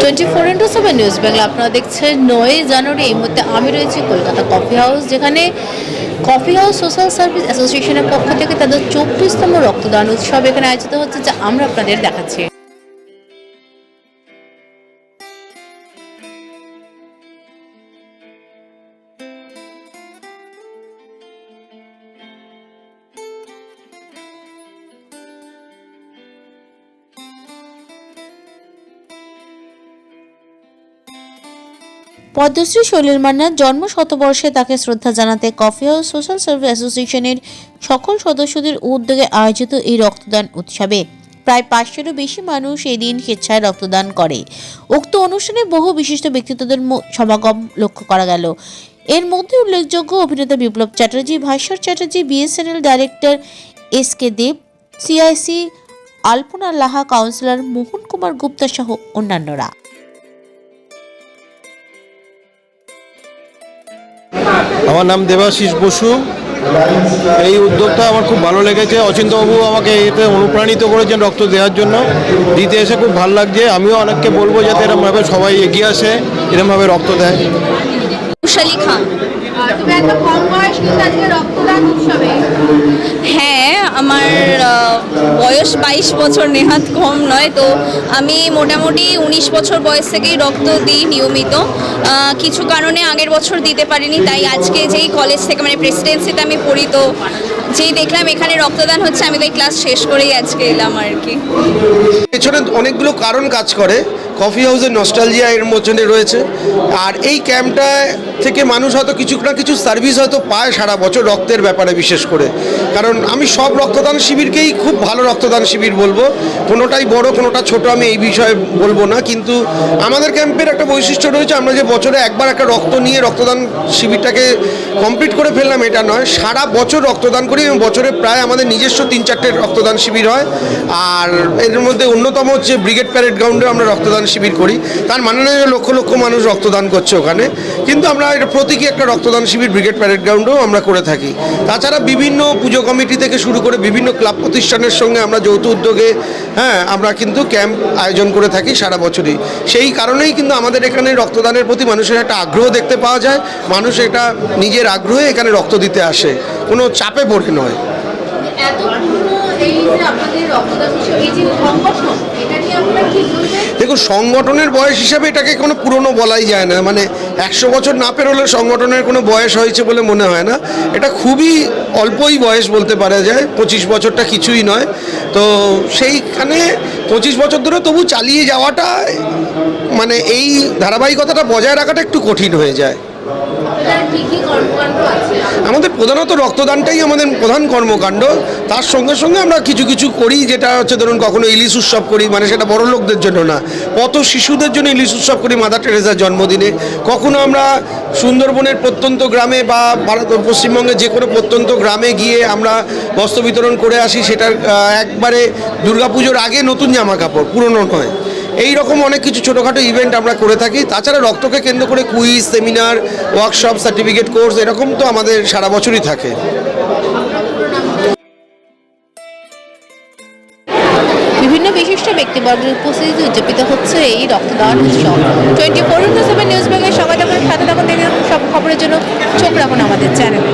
Twenty four into seven news Bangla আপনারা দেখছেন নয় জানুয়ারি, এই মুহূর্তে আমি রয়েছি কলকাতা কফি হাউস, যেখানে কফি হাউস সোশ্যাল সার্ভিস অ্যাসোসিয়েশনের পক্ষ থেকে তাদের চব্বিশতম রক্তদান উৎসব এখানে আয়োজিত হচ্ছে, যা আমরা আপনাদের দেখাচ্ছি। পদ্মশ্রী সলিল মান্নার জন্ম শতবর্ষে তাকে শ্রদ্ধা জানাতে কফি হাউস সোশ্যাল সার্ভিস অ্যাসোসিয়েশনের সকল সদস্যদের উদ্যোগে আয়োজিত এই রক্তদান উৎসবে। প্রায় পাঁচশোরও বেশি মানুষ এই দিন স্বেচ্ছায় রক্তদান করে। উক্ত অনুষ্ঠানে বহু বিশিষ্ট ব্যক্তিত্বদের সমাগম লক্ষ্য করা গেল। এর মধ্যে উল্লেখযোগ্য অভিনেতা Biplab Chatterjee Bhaswar Chatterjee, BSNL director S K Dev, CIC Alpana Laha, councillor Mohan Kumar Gupta সহ অন্যান্যরা। আমার নাম দেবাশিস বসু। এই উদ্যোগটা আমার খুব ভালো লেগেছে। অচিন্তবাবু আমাকে এতে অনুপ্রাণিত করেছেন রক্ত দেওয়ার জন্য। দিতে এসে খুব ভালো লাগছে। আমিও অনেককে বলব যাতে এরমভাবে সবাই এগিয়ে আসে এরমভাবে রক্ত দেয়। হ্যাঁ আমার বয়স বাইশ বছর, নেহাত কম নয়। তো আমি মোটামুটি উনিশ বছর বয়স থেকেই রক্ত দিই নিয়মিত। কিছু কারণে আগের বছর দিতে পারিনি, তাই আজকে যেই কলেজ থেকে মানে প্রেসিডেন্সিতে আমি পড়ি, তো যেই দেখলাম এখানে রক্তদান হচ্ছে, আমি তাই ক্লাস শেষ করেই আজকে এলাম আর কি। পেছনে অনেকগুলো কারণ কাজ করে কফি হাউসের নস্টালজিয়া এর মধ্যে রয়েছে। আর এই ক্যাম্পটা থেকে মানুষ হয়তো কিছু না কিছু সার্ভিস হয়তো পায় সারা বছর রক্তের ব্যাপারে বিশেষ করে। কারণ আমি সব রক্তদান শিবিরকেই খুব ভালো রক্তদান শিবির বলব। কোনোটাই বড়, কোনোটা ছোট আমি এই বিষয়ে বলব না। কিন্তু আমাদের ক্যাম্পের একটা বৈশিষ্ট্য রয়েছে, আমরা যে বছরে একবার একটা রক্ত নিয়ে রক্তদান শিবিরটাকে কমপ্লিট করে ফেললাম, এটা নয়। সারা বছর রক্তদান করি এবং বছরে প্রায় আমাদের নিজস্ব তিন চারটে রক্তদান শিবির হয়। আর এর মধ্যে অন্যতম হচ্ছে ব্রিগেড প্যারেড গ্রাউন্ডে আমরা রক্তদান শিবির করি। তার মানে লক্ষ লক্ষ মানুষ রক্তদান করছে ওখানে। কিন্তু আমরা এটা প্রতীকী একটা রক্তদান শিবির, ব্রিগেড প্যারেড গ্রাউন্ডেও আমরা করে থাকি। তাছাড়া বিভিন্ন পুজো কমিটি থেকে শুরু করে বিভিন্ন ক্লাব প্রতিষ্ঠানের সঙ্গে আমরা যৌথ উদ্যোগে হ্যাঁ আমরা কিন্তু ক্যাম্প আয়োজন করে থাকি সারা বছরই। সেই কারণেই কিন্তু আমাদের এখানে রক্তদানের প্রতি মানুষের একটা আগ্রহ দেখতে পাওয়া যায়। মানুষ এটা নিজের আগ্রহে এখানে রক্ত দিতে আসে। কোনো চাপে পড়ে নয়। এত এই যে আপনাদের রক্তদান এই যে সংগঠন, এটা নিয়ে আপনারা কি বলবেন? দেখুন সংগঠনের বয়স হিসাবে এটাকে কোনো পুরনো বলাই যায় না। মানে একশো বছর না পেরোলে সংগঠনের কোনো বয়স হয়েছে বলে মনে হয় না। এটা খুবই অল্পই বয়স বলতে পারা যায়, পঁচিশ বছরটা কিছুই নয়। তো সেইখানে পঁচিশ বছর ধরে তবু চালিয়ে যাওয়াটা মানে এই ধারাবাহিকতাটা বজায় রাখাটা একটু কঠিন হয়ে যায়। আমাদের প্রধানত রক্তদানটাই আমাদের প্রধান কর্মকাণ্ড। তার সঙ্গে সঙ্গে আমরা কিছু কিছু করি, যেটা হচ্ছে ধরুন কখনো ইলিশ উৎসব করি মানে সেটা বড় লোকদের জন্য না। কত শিশুদের জন্য ইলিশ উৎসব করি, মাদার টেরেসার জন্মদিনে। কখনো আমরা সুন্দরবনের প্রত্যন্ত গ্রামে বা ভারত, পশ্চিমবঙ্গের যে কোনো প্রত্যন্ত গ্রামে গিয়ে আমরা বস্ত্র বিতরণ করে আসি, সেটার একবারে দুর্গাপুজোর আগে নতুন জামা কাপড় পুরনো নয়। এই রকম অনেক কিছু ছোটোখাটো ইভেন্ট আমরা করে থাকি। তাছাড়া রক্তকে কেন্দ্র করে quiz seminar workshop certificate course এরকম তো আমাদের সারা বছরই থাকে। বিভিন্ন বিশিষ্ট ব্যক্তিবর্গের উপস্থিতিতে উদযাপিত হচ্ছে এই রক্তদান উৎসব। Twenty four into seven news ব্যাংকের সবাই থাকুন সাথে থাকুন, দেখে সব খবরের জন্য চোখ রাখুন আমাদের চ্যানেলে